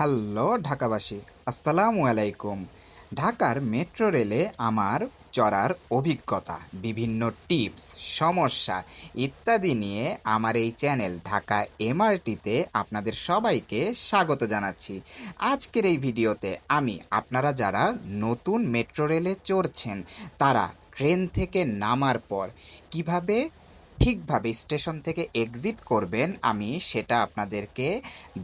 Hello, ঢাকাবাসী। আসসালামু আলাইকুম। ঢাকার মেট্রো রেলে আমার চড়ার অভিজ্ঞতা, বিভিন্ন টিপস, সমস্যা ইত্যাদি নিয়ে আমার এই চ্যানেল ঢাকা এমআরটিতে আপনাদের সবাইকে স্বাগত জানাচ্ছি। আজকের এই ভিডিওতে আমি, আপনারা যারা নতুন মেট্রো রেলে চড়ছেন, তারা ট্রেন থেকে নামার পর কীভাবে ঠিকভাবে স্টেশন থেকে এক্সিট করবেন, আমি সেটা আপনাদেরকে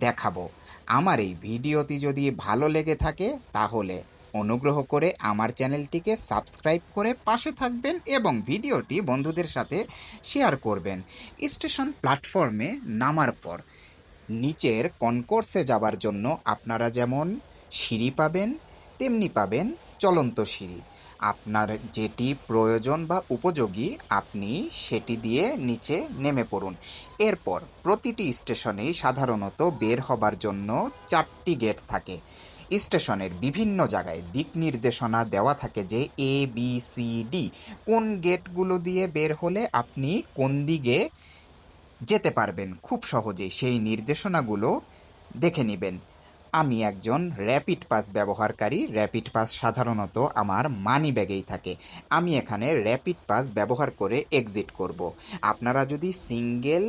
দেখাবো। আমার এই ভিডিওটি যদি ভালো লেগে থাকে, তাহলে অনুগ্রহ করে আমার চ্যানেলটিকে সাবস্ক্রাইব করে পাশে থাকবেন এবং ভিডিওটি বন্ধুদের সাথে শেয়ার করবেন। স্টেশন প্ল্যাটফর্মে নামার পর নিচের কনকোর্সে যাবার জন্য আপনারা যেমন সিঁড়ি পাবেন, তেমনি পাবেন চলন্ত সিঁড়ি। আপনার যেটি প্রয়োজন বা উপযোগী, আপনি সেটি দিয়ে নিচে নেমে পড়ুন। এরপর প্রতিটি স্টেশনেই সাধারণত বের হবার জন্য চারটি গেট থাকে। স্টেশনের বিভিন্ন জায়গায় দিক নির্দেশনা দেওয়া থাকে যে এ বি সি ডি কোন গেটগুলো দিয়ে বের হলে আপনি কোন দিকে যেতে পারবেন। খুব সহজেই সেই নির্দেশনাগুলো দেখে নেবেন। আমি একজন র্যাপিড পাস ব্যবহারকারী। র্যাপিড পাস সাধারণত আমার মানি ব্যাগেই থাকে। আমি এখানে র্যাপিড পাস ব্যবহার করে এক্সিট করব। আপনারা যদি সিঙ্গেল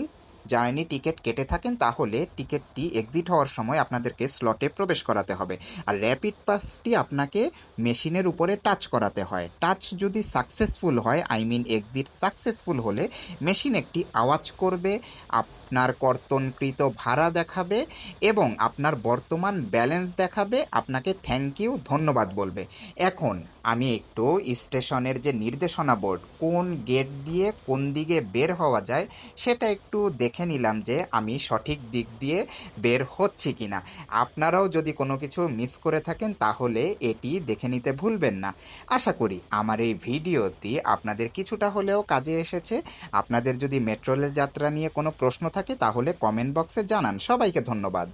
জার্নি টিকিট কেটে থাকেন, তাহলে টিকিটটি এক্সিট হওয়ার সময় আপনাদেরকে স্লটে প্রবেশ করাতে হবে। আর র্যাপিড পাসটি আপনাকে মেশিনের উপরে টাচ করাতে হয়। টাচ যদি সাকসেসফুল হয় আই মিন এক্সিট সাকসেসফুল হলে, মেশিন একটি আওয়াজ করবে। আপনার কর্তনকৃত ভাড়া দেখাবে এবং আপনার বর্তমান ব্যালেন্স দেখাবে, আপনাকে থ্যাংক ইউ ধন্যবাদ বলবে। এখন আমি একটু স্টেশনের যে নির্দেশনা বোর্ড, কোন গেট দিয়ে কোন দিকে বের হওয়া যায়, সেটা একটু দেখে নিলাম যে আমি সঠিক দিক দিয়ে বের হচ্ছি কিনা। আপনারাও যদি কোনো কিছু মিস করে থাকেন, তাহলে এটি দেখে নিতে ভুলবেন না। আশা করি আমার এই ভিডিওটি আপনাদের কিছুটা হলেও কাজে এসেছে। আপনাদের যদি মেট্রোলের যাত্রা নিয়ে কোনো প্রশ্ন থাকে তাহলে কমেন্ট বক্সে জানান। সবাইকে ধন্যবাদ।